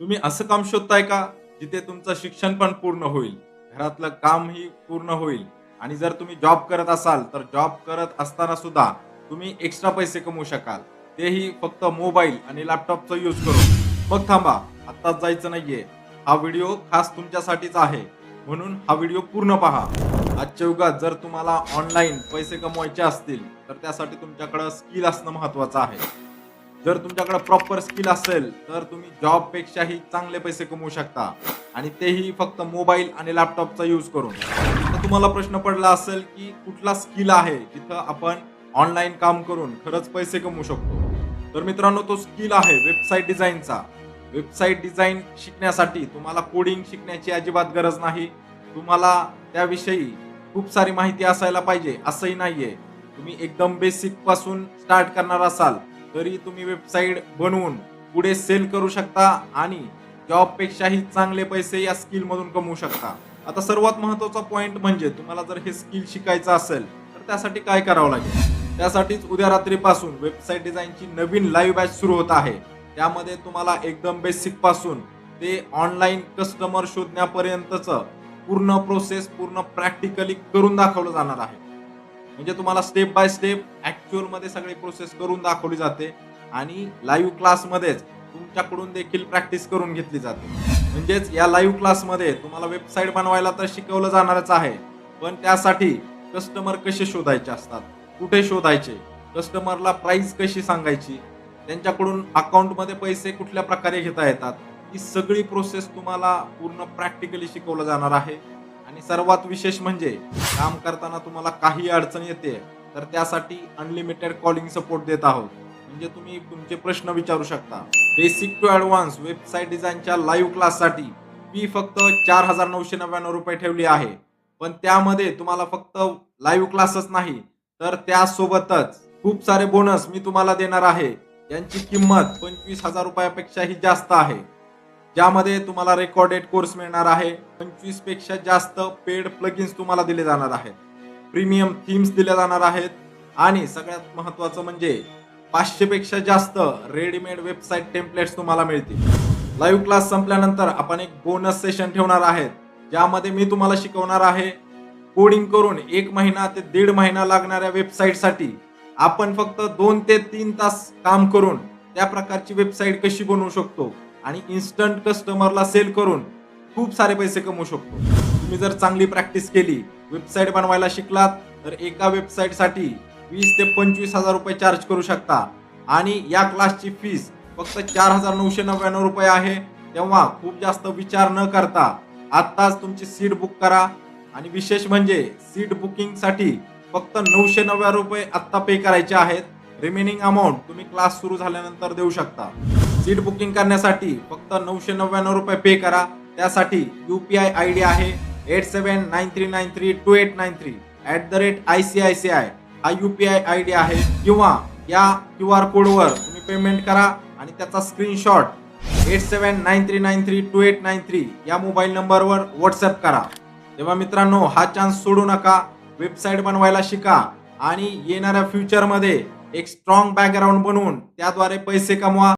तुम्ही असं काम शोधताय का जिथे तुमचं शिक्षण पण पूर्ण होईल? घरातलं कामही पूर्ण होईल. आणि जर तुम्ही जॉब करत असाल तर जॉब करत असताना सुद्धा तुम्ही एक्स्ट्रा पैसे कमवू शकाल. तेही फक्त मोबाईल आणि लॅपटॉपचा यूज करून. मग थांबा आत्ताच जायचं नाहीये. हा व्हिडिओ खास तुमच्यासाठीच आहे. म्हणून हा व्हिडिओ पूर्ण पहा. आजच्या युगात जर तुम्हाला ऑनलाईन पैसे कमवायचे असतील तर त्यासाठी तुमच्याकडं स्किल असणं महत्वाचं आहे. जर तुमच्याकडे प्रॉपर स्किल असेल तर तुम्ही जॉबपेक्षाही चांगले पैसे कमवू शकता. आणि तेही फक्त मोबाईल आणि लॅपटॉपचा यूज करून. तर तुम्हाला प्रश्न पडला असेल की कुठला स्किल आहे जिथं आपण ऑनलाईन काम करून खरंच पैसे कमवू शकतो? तर मित्रांनो तो स्किल आहे वेबसाईट डिझाईनचा वेबसाईट डिझाईन शिकण्यासाठी तुम्हाला कोडिंग शिकण्याची अजिबात गरज नाही. तुम्हाला त्याविषयी खूप सारी माहिती असायला पाहिजे असंही नाहीये. तुम्ही एकदम बेसिकपासून स्टार्ट करणार असाल. तरी तुम्ही वेबसाईट बनवून पुढे सेल करू शकता आणि जॉबपेक्षाही चांगले पैसे या स्किलमधून कमवू शकता. आता सर्वात महत्त्वाचा पॉईंट म्हणजे तुम्हाला जर हे स्किल शिकायचं असेल तर त्यासाठी काय करावं लागेल? त्यासाठीच उद्या रात्रीपासून वेबसाईट डिझाईनची नवीन लाईव्ह बॅच सुरू होत आहे. त्यामध्ये तुम्हाला एकदम बेसिकपासून ते ऑनलाईन कस्टमर शोधण्यापर्यंतचं पूर्ण प्रोसेस पूर्ण प्रॅक्टिकली करून दाखवलं जाणार आहे. म्हणजे तुम्हाला स्टेप बाय स्टेप मध्ये सगळी प्रोसेस करून दाखवली जाते आणि लाईव्ह क्लासमध्येच तुमच्याकडून देखील प्रॅक्टिस करून घेतली जाते. म्हणजेच या लाईव्ह क्लासमध्ये तुम्हाला वेबसाईट बनवायला तर शिकवलं जाणारच आहे पण त्यासाठी कस्टमर कसे शोधायचे असतात कुठे शोधायचे कस्टमरला प्राईस कशी सांगायची त्यांच्याकडून अकाउंटमध्ये पैसे कुठल्या प्रकारे घेता येतात ही सगळी प्रोसेस तुम्हाला पूर्ण प्रॅक्टिकली शिकवलं जाणार आहे. आणि सर्वात विशेष म्हणजे काम करताना तुम्हाला काही अडचण येते तर त्यासाठी अनलिमिटेड कॉलिंग सपोर्ट देत आहोत. म्हणजे तुम्ही तुमचे प्रश्न विचारू शकता. बेसिक टू ऍडव्हान्स वेबसाईट डिझाईनच्या लाईव्ह क्लाससाठी फी फक्त चार हजार नऊशे नव्याण्णव रुपये ठेवली आहे. पण त्यामध्ये तुम्हाला फक्त लाईव्ह क्लासच नाही तर त्यासोबतच खूप सारे बोनस मी तुम्हाला देणार आहे. यांची किंमत पंचवीस हजार रुपयापेक्षाही जास्त आहे. ज्यामध्ये तुम्हाला रेकॉर्डेड कोर्स मिळणार आहे. पंचवीसपेक्षा जास्त पेड प्लगिन्स तुम्हाला दिले जाणार आहेत. प्रीमियम थीम्स दिल्या जाणार आहेत. आणि सगळ्यात महत्वाचं म्हणजे पाचशेपेक्षा जास्त रेडीमेड वेबसाईट टेम्पलेट्स तुम्हाला मिळतील. लाईव्ह क्लास संपल्यानंतर आपण एक बोनस सेशन ठेवणार आहेत. ज्यामध्ये मी तुम्हाला शिकवणार आहे कोडिंग करून एक महिना ते दीड महिना लागणाऱ्या वेबसाईटसाठी आपण फक्त दोन ते तीन तास काम करून त्या प्रकारची वेबसाईट कशी बनवू शकतो आणि इन्स्टंट कस्टमरला सेल करून खूप सारे पैसे कमवू शकतो. तुम्ही जर चांगली प्रॅक्टिस केली वेबसाईट बनवायला शिकलात तर एका वेबसाईटसाठी वीस ते पंचवीस हजार रुपये चार्ज करू शकता. आणि या क्लासची फीस फक्त चार हजार नऊशे नव्याण्णव रुपये आहे. तेव्हा खूप जास्त विचार न करता आत्ताच तुमची सीट बुक करा. आणि विशेष म्हणजे सीट बुकिंगसाठी फक्त नऊशे नव्या रुपये आत्ता पे करायचे आहेत. रिमेनिंग अमाऊंट तुम्ही क्लास सुरू झाल्यानंतर देऊ शकता. सीट बुकिंग करण्यासाठी फक्त नऊशे नव्याण्णव रुपये पे करा. त्यासाठी U P I I D आहे. Eight seven nine three nine three two eight nine three at the rate I C I C I. हा U P I I D आहे. किंवा या क्यू आर कोडवर तुम्ही payment करा आणि त्याचा screenshot eight seven nine three nine three two eight nine three या मोबाईल नंबरवर व्हॉट्सअप करा. तेव्हा मित्रांनो हा चान्स सोडू नका. वेबसाईट बनवायला शिका आणि येणाऱ्या फ्युचरमध्ये एक स्ट्रॉंग बॅकग्राऊंड बनवून त्याद्वारे पैसे कमवा.